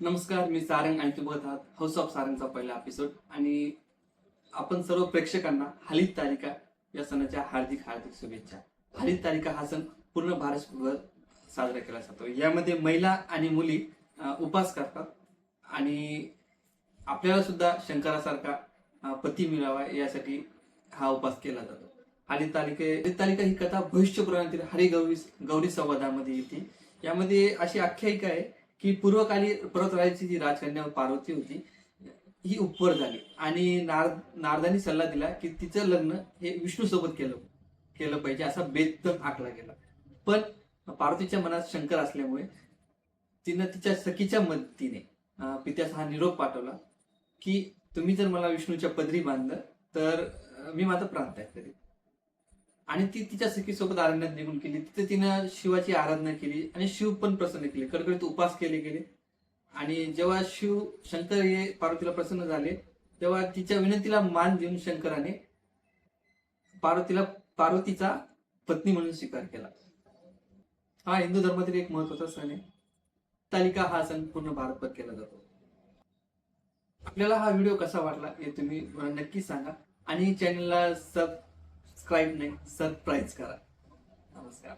नमस्कार मी सारंग आणि तुम्ही बघत आहात हाऊस ऑफ सारंगचा पहिला एपिसोड आणि आपण सर्व प्रेक्षकांना हालित तालिका या सणाच्या हार्दिक हार्दिक शुभेच्छा. हालित तालिका हा सण पूर्ण भारतभर साजरा केला जातो. यामध्ये महिला आणि मुली उपास उपवास करतात. आणि आपल्याला सुद्धा शंकरासारखा पती मिळावा यासाठी हा उपास केला जातो. हरित तालिके हरित तालिका ही कथा भविष्य पुराणातील हरिगौरी गौरी संवादामध्ये येते. यामध्ये अशी आख्यायिका आहे की पूर्वकाली पर्वतराजाची जी राजकन्या पार्वती होती ही उपवर झाली. आणि नारद नारदानी सल्ला दिला की तिचं लग्न हे विष्णू सोबत केलं केलं पाहिजे असा बेदम आखला गेला. पण पार्वतीच्या मनात शंकर असल्यामुळे तिनं तिच्या सखीच्या मदतीने पित्यास हा निरोप पाठवला की तुम्ही जर मला विष्णूच्या पदरी बांधलं तर मी माझा प्राण त्याग करेन. आणि ती तिच्या सखीसोबत अरण्यात निघून केली. तिथे तिनं शिवाची आराधना केली आणि शिव पण प्रसन्न केले. कडकडीत उपास केले गेले. आणि जेव्हा शिव शंकर हे पार्वतीला प्रसन्न झाले तेव्हा तिच्या विनंतीला मान देऊन शंकराने पार्वतीला पार्वतीचा पत्नी म्हणून स्वीकार केला. हा हिंदू धर्मातील एक महत्त्वाचा सण आहे. तालिका हा सण पूर्ण भारतभर केला जातो. आपल्याला हा व्हिडिओ कसा वाटला हे तुम्ही नक्की सांगा. आणि चॅनलला सब सबस्क्राईब नाही सरप्राईज करा. नमस्कार.